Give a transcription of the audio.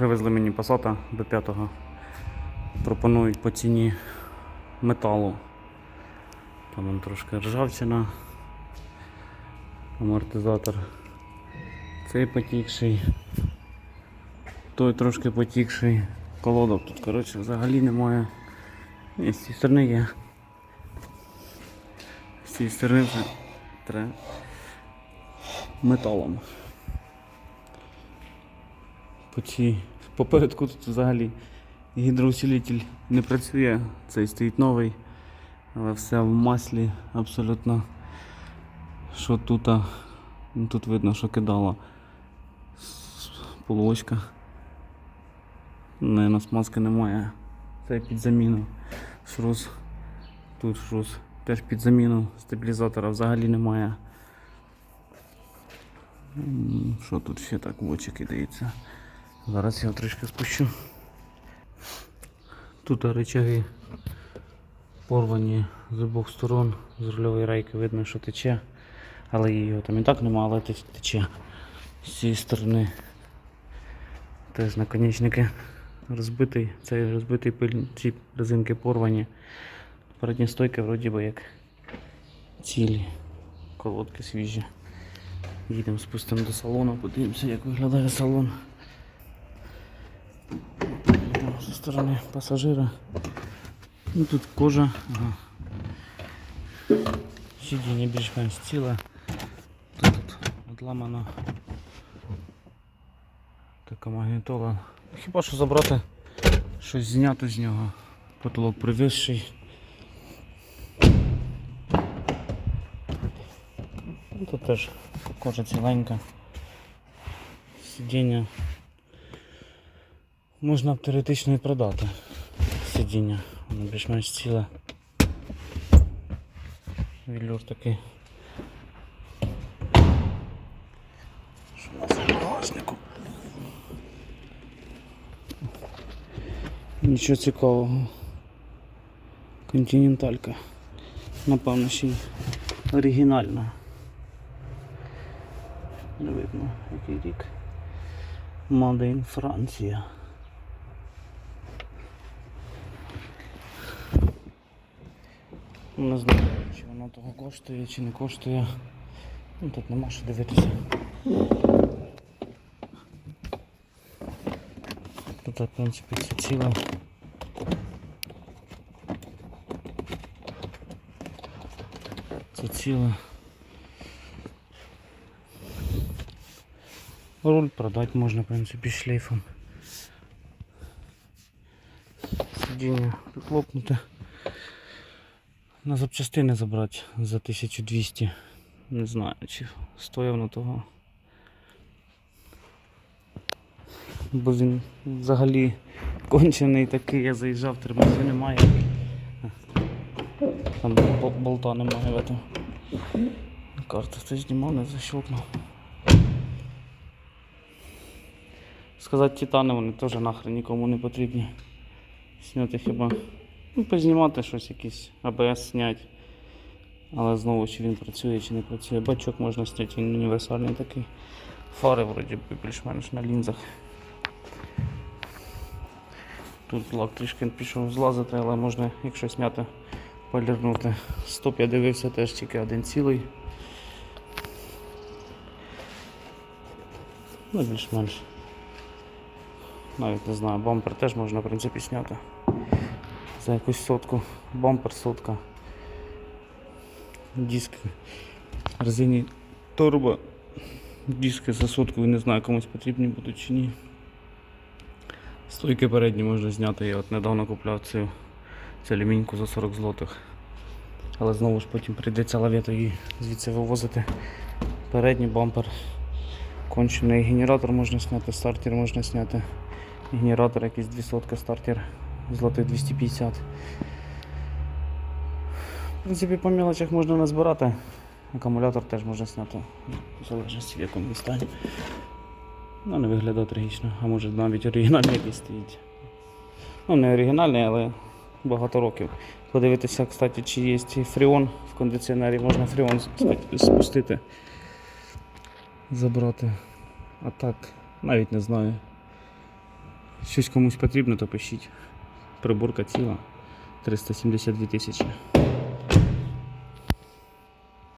Привезли мені пасата до 5-го. Пропонують по ціні металу. Там он трошки ржавчина. Амортизатор. Цей потікший. Той трошки потікший. Колодок тут, коротше, взагалі немає. І з цієї сторони є. З цієї сторони вже треба металом. По цій попередку тут взагалі гідроусилитель не працює, цей стоїть новий, але все в маслі абсолютно. Що тут, ну, тут видно, що кидала полочка. Не, на смазки немає. Це під заміну. Шрус. Тут шрус. Теж під заміну стабілізатора взагалі немає. Що тут ще так в очі кидається? Зараз я трішки спущу. Тут речаги порвані з обох сторон, з рульової рейки видно, що тече, але його там і так немає, але тече з цієї сторони. Теж наконечники розбитий, цей розбитий пиль, ці резинки порвані. Передні стойки вроді би як цілі, колодки свіжі. Їдемо спустимо до салону, подивимося, як виглядає салон. Йдемо Зі сторони пасажира. Ну, тут кожа. Ага. Сидіння більш-менш ціле. Тут от відламано така магнітола. Хіба що забрати щось зняти з нього. Потолок привисший. Ну, Тут теж кожа ціленька. Сидіння можна б теоретично і продати. Сидіння. Воно більш-менш ціле. Вілюр такий. Що у нас в багажнику? Нічого цікавого. Континенталька. Напевно, ще й оригінальна. Не видно, який рік. Made in Франція. Не знаю, чи воно того коштує, чи не коштує. Ну, тут нема що дивитися. Тут, в принципі, це ціле. Це ціле. Руль продати можна, в принципі, шлейфом. Сидіння прихлопнуте. На запчастини забрати за 1200. Не знаю, чи стояв на того. Бо він взагалі кончений такий, я заїжджав, тормозів немає. Там болта немає в этом. Карту хтось знімав, не защелкнув. Сказати титани вони теж нахрен нікому не потрібні. Сняти хіба. Ну, познімати щось якийсь, АБС зняти. Але знову чи він працює, чи не працює. Бачок можна зняти, він універсальний такий. Фари вроді більш-менш на лінзах. Тут лак трішки пішов злазити, але можна, якщо зняти, полірнути. Стоп я дивився теж тільки один цілий. Ну, більш-менш. Навіть не знаю, бампер теж можна в принципі зняти. За якусь сотку. Бампер сотка. Диски. Резині турбо. Диски за сотку, не знаю, комусь потрібні будуть чи ні. Стойки передні можна зняти. Я от недавно купляв цю, цю алюміньку за 40 злотих. Але знову ж потім прийдеться лавету її звідси вивозити. Передній бампер. Кончений генератор можна зняти, стартер можна зняти. Генератор якийсь 200 стартер. Злотих 250. В принципі, по мелочах можна назбирати. Акумулятор теж можна зняти. В залежності в якому стані. Ну, не виглядає трагічно, а може навіть оригінальний якийсь стоїть. Ну, не оригінальний, але багато років. Подивитися, кстати, чи є фреон в кондиціонері, можна кстати, спустити, забрати. А так, навіть не знаю. щось комусь потрібно, то пишіть. Приборка ціла. 372 тисячі.